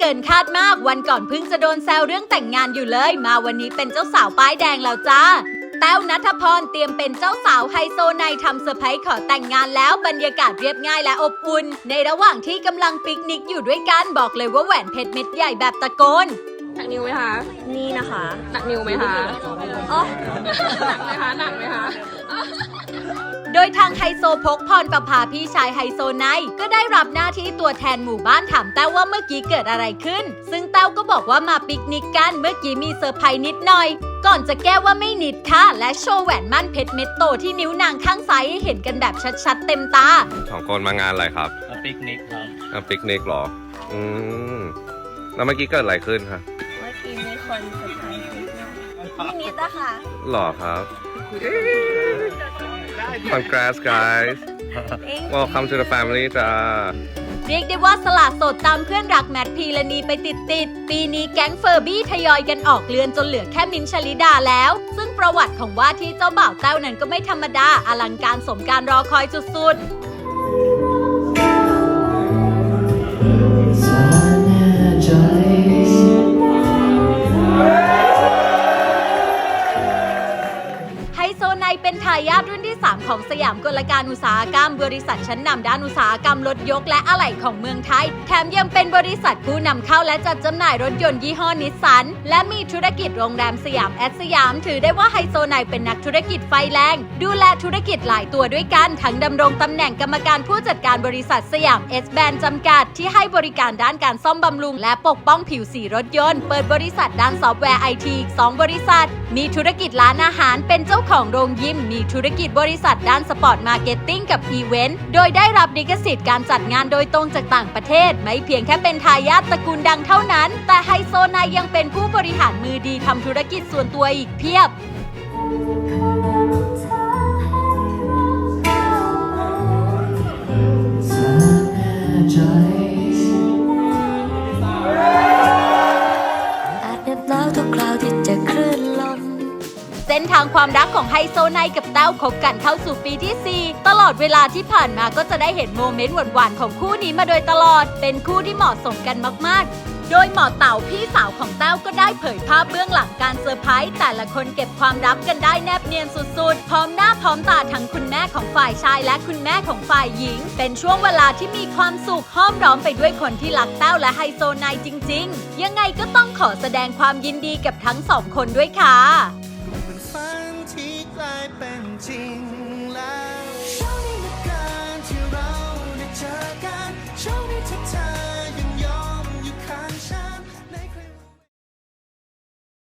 เกินคาดมากวันก่อนเพิ่งจะโดนแซวเรื่องแต่งงานอยู่เลย มาวันนี้เป็นเจ้าสาวป้ายแดงแล้วจ้าแต้วนัทพรเตรียมเป็นเจ้าสาวไฮโซในทำเซอร์ไพรส์ขอแต่งงานแล้วบรรยากาศเรียบง่ายและอบอุ่น ในระหว่างที่กำลังปิกนิกอยู่ด้วยกันบอกเลยว่าแหวนเพชรเม็ดใหญ่แบบตะโกนหนักนิ้วไหมคะนี่นะคะ หนักนิ้วไหมคะอ๋อหนักไหมคะหนักไหมคะ โดยทางไฮโซพกพรประภาพี่ชายไฮโซไนท์ก็ได้รับหน้าที่ตัวแทนหมู่บ้านถามแต้วว่าเมื่อกี้เกิดอะไรขึ้น ซึ่งแต้วก็บอกว่ามาปิกนิกกันเมื่อกี้มีเซอร์ไพรส์นิดหน่อย ก่อนจะแก้ว่าไม่นิดค่ะ และโชว์แหวนมั่นเพชรเม็ดโตที่นิ้วนางข้างซ้ายให้เห็นกันแบบชัดๆเต็มตาสองคนมางานอะไรครับมาปิกนิกครับมาปิกนิกเหรอ อืมแล้วเมื่อกี้เกิดอะไรขึ้นครับเมื่อกี้มีคนเซอร์ไพรส์นิดหน่อยพี่นิดอะค่ะหรอครับ Congrats guys Welcome to the family จ้าเรียกได้ว่าสละโสดตามเพื่อนรักแมทพีรณีไปติดๆปีนี้แก๊งเฟอร์บี้ทยอยกันออกเรือนจนเหลือแค่มินท์ชลิดาแล้ว ซึ่งประวัติของว่าที่เจ้าบ่าวแต้วนั้นก็ไม่ธรรมดาอลังการสมการรอคอยสุดๆ เป็นทายาทรุ่นที่ 3 ของสยามกลการอุตสาหกรรม บริษัทชั้นนำด้านอุตสาหกรรมรถยกและอะไหล่ของเมืองไทย แถมยังเป็นบริษัทผู้นำเข้าและจัดจำหน่ายรถยนต์ยี่ห้อนิสสัน และมีธุรกิจโรงแรมสยามแอดสยาม ถือได้ว่าไฮโซไนเป็นนักธุรกิจไฟแรง ดูแลธุรกิจหลายตัวด้วยกัน ทั้งดำรงตำแหน่งกรรมการผู้จัดการบริษัทสยามเอสแบนจำกัด ที่ให้บริการด้านการซ่อมบำรุง และปกป้องผิวสีรถยนต์ เปิดบริษัทด้านซอฟต์แวร์ไอทีอีกสองบริษัท มีธุรกิจร้านอาหารเป็นเจ้าของโรงยิมมีธุรกิจบริษัทด้านสปอร์ตมาร์เก็ตติ้งกับอีเวนต์ โดยได้รับลิขสิทธิ์การจัดงานโดยตรงจากต่างประเทศ ไม่เพียงแค่เป็นทายาทตระกูลดังเท่านั้น แต่ไฮโซไนยังเป็นผู้บริหารมือดีทำธุรกิจส่วนตัวอีกเพียบอาจเหน็บหนาวทุกคราวที่เจะคลื่นลม เส้นทางความรักของไฮโซไนกับแต้วคบกันเข้าสู่ปีที่ 4 ตลอดเวลาที่ผ่านมาก็จะได้เห็นโมเมนต์หวานๆของคู่นี้มาโดยตลอด เป็นคู่ที่เหมาะสมกันมากๆ โดยหมอเต่าพี่สาวของแต้วก็ได้เผยภาพเบื้องหลังการเซอร์ไพรส์แต่ละคนเก็บความลับกันได้แนบเนียนสุดๆ พร้อมหน้าพร้อมตาทั้งคุณแม่ของฝ่ายชายและคุณแม่ของฝ่ายหญิง เป็นช่วงเวลาที่มีความสุขห้อมร้อมไปด้วยคนที่รักแต้วและไฮโซไนจริง ๆ ยังไงก็ต้องขอแสดงความยินดีกับทั้งสองคนด้วยค่ะ